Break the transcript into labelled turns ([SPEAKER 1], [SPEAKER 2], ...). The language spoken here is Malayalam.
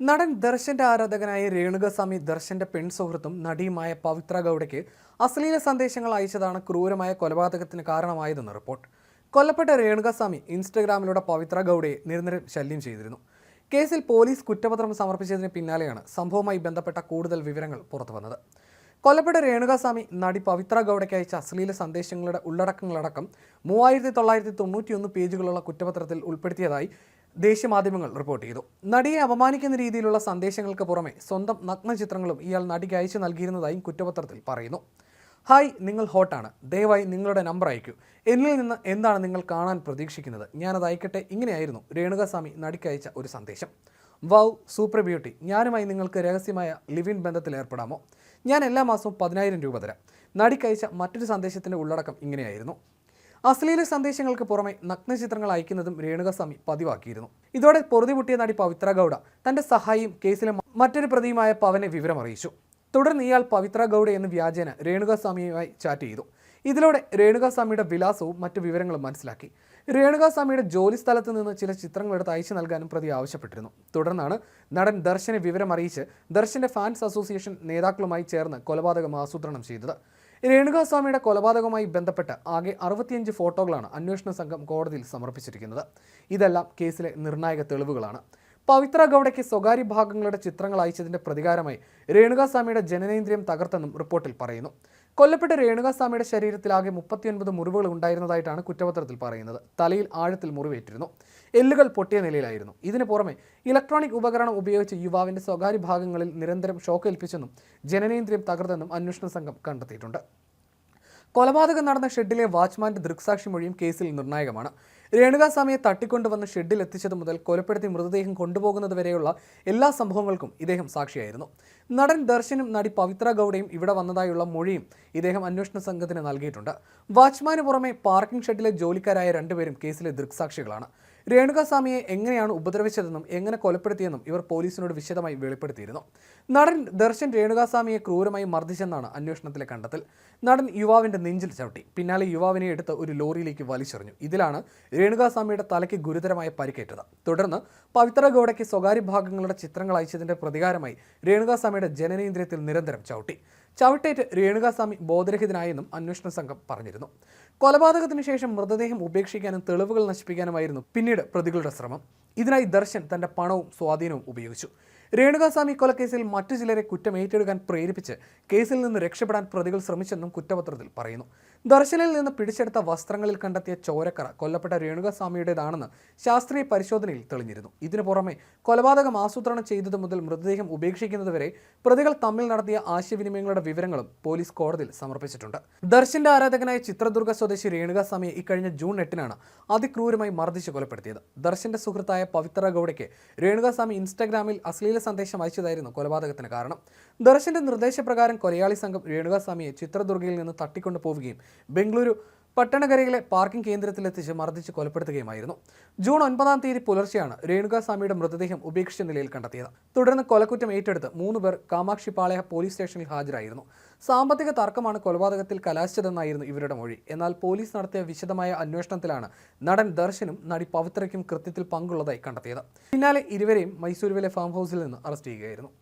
[SPEAKER 1] നടൻ ദർശന്റെ ആരാധകനായ രേണുകസ്വാമി ദർശന്റെ പെൺ സുഹൃത്തും നടിയുമായ പവിത്ര ഗൗഡയ്ക്ക് അശ്ലീല സന്ദേശങ്ങൾ അയച്ചതാണ് ക്രൂരമായ കൊലപാതകത്തിന് കാരണമായതെന്ന് റിപ്പോർട്ട്. കൊല്ലപ്പെട്ട രേണുകസ്വാമി ഇൻസ്റ്റഗ്രാമിലൂടെ പവിത്ര ഗൗഡയെ നിരന്തരം ശല്യം ചെയ്തിരുന്നു. കേസിൽ പോലീസ് കുറ്റപത്രം സമർപ്പിച്ചതിന് പിന്നാലെയാണ് സംഭവവുമായി ബന്ധപ്പെട്ട കൂടുതൽ വിവരങ്ങൾ പുറത്തുവന്നത്. കൊല്ലപ്പെട്ട രേണുകസ്വാമി നടി പവിത്ര ഗൗഡയ്ക്ക് അയച്ച അശ്ലീല സന്ദേശങ്ങളുടെ ഉള്ളടക്കങ്ങളടക്കം മൂവായിരത്തി തൊള്ളായിരത്തി തൊണ്ണൂറ്റിയൊന്ന് പേജുകളുള്ള കുറ്റപത്രത്തിൽ ഉൾപ്പെടുത്തിയതായി ദേശീയ മാധ്യമങ്ങൾ റിപ്പോർട്ട് ചെയ്തു. നടിയെ അപമാനിക്കുന്ന രീതിയിലുള്ള സന്ദേശങ്ങൾക്ക് പുറമെ സ്വന്തം നഗ്നചിത്രങ്ങളും ഇയാൾ നടിക്ക് അയച്ചു നൽകിയിരുന്നതായും കുറ്റപത്രത്തിൽ പറയുന്നു. ഹായ് നിങ്ങൾ ഹോട്ടാണ് ദയവായി നിങ്ങളുടെ നമ്പർ അയക്കൂ. എന്നിൽ നിന്ന് എന്താണ് നിങ്ങൾ കാണാൻ പ്രതീക്ഷിക്കുന്നത്? ഞാനത് അയക്കട്ടെ? ഇങ്ങനെയായിരുന്നു രേണുകാസ്വാമി നടിക്ക് അയച്ച ഒരു സന്ദേശം. വൗ സൂപ്പർ ബ്യൂട്ടി ഞാനുമായി നിങ്ങൾക്ക് രഹസ്യമായ ലിവിൻ ബന്ധത്തിൽ ഏർപ്പെടാമോ? ഞാൻ എല്ലാ മാസവും പതിനായിരം രൂപ തരാം. നടിക്കയച്ച മറ്റൊരു സന്ദേശത്തിന്റെ ഉള്ളടക്കം ഇങ്ങനെയായിരുന്നു. അശ്ലീല സന്ദേശങ്ങൾക്ക് പുറമെ നഗ്നചിത്രങ്ങൾ അയക്കുന്നതും രേണുകസ്വാമി പതിവാക്കിയിരുന്നു. ഇതോടെ പൊറുതിമുട്ടിയ നടി പവിത്ര ഗൗഡ തന്റെ സഹായിയും കേസിലെ മറ്റൊരു പ്രതിയുമായ പവനെ വിവരമറിയിച്ചു. തുടർന്ന് ഇയാൾ പവിത്ര ഗൗഡ എന്ന വ്യാജേന രേണുകസ്വാമിയുമായി ചാറ്റ് ചെയ്തു. ഇതിലൂടെ രേണുകസ്വാമിയുടെ വിലാസവും മറ്റു വിവരങ്ങളും മനസ്സിലാക്കി. രേണുകസ്വാമിയുടെ ജോലി സ്ഥലത്ത് നിന്ന് ചില ചിത്രങ്ങൾ എടുത്ത് അയച്ചു നൽകാനും പ്രതി ആവശ്യപ്പെട്ടിരുന്നു. തുടർന്നാണ് നടൻ ദർശനെ വിവരം അറിയിച്ച് ദർശന്റെ ഫാൻസ് അസോസിയേഷൻ നേതാക്കളുമായി ചേർന്ന് കൊലപാതകം ആസൂത്രണം ചെയ്തത്. രേണുകാസ്വാമിയുടെ കൊലപാതകവുമായി ബന്ധപ്പെട്ട് ആകെ അറുപത്തിയഞ്ച് ഫോട്ടോകളാണ് അന്വേഷണ സംഘം കോടതിയിൽ സമർപ്പിച്ചിരിക്കുന്നത്. ഇതെല്ലാം കേസിലെ നിർണായക തെളിവുകളാണ്. പവിത്ര ഗൗഡയ്ക്ക് സ്വകാര്യ ഭാഗങ്ങളുടെ ചിത്രങ്ങൾ അയച്ചതിന്റെ പ്രതികാരമായി രേണുകാസ്വാമിയുടെ ജനനേന്ദ്രിയം തകർത്തെന്നും റിപ്പോർട്ടിൽ പറയുന്നു. കൊല്ലപ്പെട്ട രേണുകാസ്വാമിയുടെ ശരീരത്തിലാകെ മുപ്പത്തിയൊൻപത് മുറിവുകൾ ഉണ്ടായിരുന്നതായിട്ടാണ് കുറ്റപത്രത്തിൽ പറയുന്നത്. തലയിൽ ആഴത്തിൽ മുറിവേറ്റിരുന്നു. എല്ലുകൾ പൊട്ടിയ നിലയിലായിരുന്നു. ഇതിന് പുറമെ ഇലക്ട്രോണിക് ഉപകരണം ഉപയോഗിച്ച് യുവാവിന്റെ സ്വകാര്യ ഭാഗങ്ങളിൽ നിരന്തരം ഷോക്ക് ഏൽപ്പിച്ചെന്നും ജനനേന്ദ്രിയം തകർത്തെന്നും അന്വേഷണ സംഘം കണ്ടെത്തിയിട്ടുണ്ട്. കൊലപാതകം നടന്ന ഷെഡിലെ വാച്ച്മാന്റെ ദൃക്സാക്ഷി മൊഴിയും കേസിൽ നിർണായകമാണ്. രേണുകാസ്വാമിയെ തട്ടിക്കൊണ്ടുവന്ന് ഷെഡിൽ എത്തിച്ചത് മുതൽ കൊലപ്പെടുത്തി മൃതദേഹം കൊണ്ടുപോകുന്നത് വരെയുള്ള എല്ലാ സംഭവങ്ങൾക്കും ഇദ്ദേഹം സാക്ഷിയായിരുന്നു. നടൻ ദർശനും നടി പവിത്ര ഗൗഡയും ഇവിടെ വന്നതായുള്ള മൊഴിയും ഇദ്ദേഹം അന്വേഷണ സംഘത്തിന് നൽകിയിട്ടുണ്ട്. വാച്ച്മാന് പുറമെ പാർക്കിംഗ് ഷെഡിലെ ജോലിക്കാരായ രണ്ടുപേരും കേസിലെ ദൃക്സാക്ഷികളാണ്. രേണുകാസ്വാമിയെ എങ്ങനെയാണ് ഉപദ്രവിച്ചതെന്നും എങ്ങനെ കൊലപ്പെടുത്തിയെന്നും ഇവർ പോലീസിനോട് വിശദമായി വെളിപ്പെടുത്തിയിരുന്നു. നടൻ ദർശൻ രേണുകാസ്വാമിയെ ക്രൂരമായി മർദ്ദിച്ചെന്നാണ് അന്വേഷണത്തിലെ കണ്ടെത്തൽ. നടൻ യുവാവിന്റെ നെഞ്ചിൽ ചവിട്ടി. പിന്നാലെ യുവാവിനെ എടുത്ത് ഒരു ലോറിയിലേക്ക് വലിച്ചെറിഞ്ഞു. ഇതിലാണ് രേണുകാസ്വാമിയുടെ തലയ്ക്ക് ഗുരുതരമായ പരിക്കേറ്റത്. തുടർന്ന് പവിത്ര ഗൗഡയ്ക്ക് സ്വകാര്യ ഭാഗങ്ങളുടെ ചിത്രങ്ങൾ അയച്ചതിന്റെ പ്രതികാരമായി രേണുകാസ്വാമിയുടെ ജനനേന്ദ്രിയത്തിൽ നിരന്തരം ചവിട്ടി. ചവിട്ടേറ്റ് രേണുകാസ്വാമി ബോധരഹിതനായെന്നും അന്വേഷണ സംഘം പറഞ്ഞിരുന്നു. കൊലപാതകത്തിന് ശേഷം മൃതദേഹം ഉപേക്ഷിക്കാനും തെളിവുകൾ നശിപ്പിക്കാനുമായിരുന്നു പിന്നീട് പ്രതികളുടെ ശ്രമം. ഇതിനായി ദർശൻ തന്റെ പണവും സ്വാധീനവും ഉപയോഗിച്ചു. രേണുകാസ്വാമി കൊലക്കേസിൽ മറ്റു ചിലരെ കുറ്റം ഏറ്റെടുക്കാൻ പ്രേരിപ്പിച്ച് കേസിൽ നിന്ന് രക്ഷപ്പെടാൻ പ്രതികൾ ശ്രമിച്ചെന്നും കുറ്റപത്രത്തിൽ പറയുന്നു. ദർശനിൽ നിന്ന് പിടിച്ചെടുത്ത വസ്ത്രങ്ങളിൽ കണ്ടെത്തിയ ചോരക്കറ കൊല്ലപ്പെട്ട രേണുകാസ്വാമിയുടേതാണെന്ന് ശാസ്ത്രീയ പരിശോധനയിൽ തെളിഞ്ഞിരുന്നു. ഇതിനു പുറമെ കൊലപാതകം ആസൂത്രണം ചെയ്തതു മുതൽ മൃതദേഹം ഉപേക്ഷിക്കുന്നതുവരെ പ്രതികൾ തമ്മിൽ നടത്തിയ ആശയവിനിമയങ്ങളുടെ വിവരങ്ങളും പോലീസ് കോടതിയിൽ സമർപ്പിച്ചിട്ടുണ്ട്. ദർശന്റെ ആരാധകനായ ചിത്രദുർഗ സ്വദേശി രേണുകാസ്വാമിയെ ഇക്കഴിഞ്ഞ ജൂൺ എട്ടിനാണ് അതിക്രൂരമായി മർദ്ദിച്ച് കൊലപ്പെടുത്തിയത്. ദർശന്റെ സുഹൃത്തായ പവിത്ര ഗൗഡയ്ക്ക് രേണുകാസ്വാമി ഇൻസ്റ്റാഗ്രാമിൽ അശ്ലീല സന്ദേശം അയച്ചതായിരുന്നു കൊലപാതകത്തിന് കാരണം. ദർശന്റെ നിർദ്ദേശപ്രകാരം കൊലയാളി സംഘം രേണുകാസ്വാമിയെ ചിത്രദുർഗയിൽ നിന്ന് തട്ടിക്കൊണ്ടു പോവുകയും ബംഗളൂരു പട്ടണകരയിലെ പാർക്കിംഗ് കേന്ദ്രത്തിലെത്തിച്ച് മർദ്ദിച്ച് കൊലപ്പെടുത്തുകയുമായിരുന്നു. ജൂൺ ഒൻപതാം തീയതി പുലർച്ചെയാണ് രേണുകാസ്വാമിയുടെ മൃതദേഹം ഉപേക്ഷിച്ച നിലയിൽ കണ്ടെത്തിയത്. തുടർന്ന് കൊലക്കുറ്റം ഏറ്റെടുത്ത് മൂന്ന് പേർ കാമാക്ഷിപ്പാളയ പോലീസ് സ്റ്റേഷനിൽ ഹാജരായിരുന്നു. സാമ്പത്തിക തർക്കമാണ് കൊലപാതകത്തിൽ കലാശിച്ചതെന്നായിരുന്നു ഇവരുടെ മൊഴി. എന്നാൽ പോലീസ് നടത്തിയ വിശദമായ അന്വേഷണത്തിലാണ് നടൻ ദർശനും നടി പവിത്രയ്ക്കും കൃത്യത്തിൽ പങ്കുള്ളതായി കണ്ടെത്തിയത്. പിന്നാലെ ഇരുവരെയും മൈസൂരുവിലെ ഫാം ഹൗസിൽ നിന്ന് അറസ്റ്റ് ചെയ്യുകയായിരുന്നു.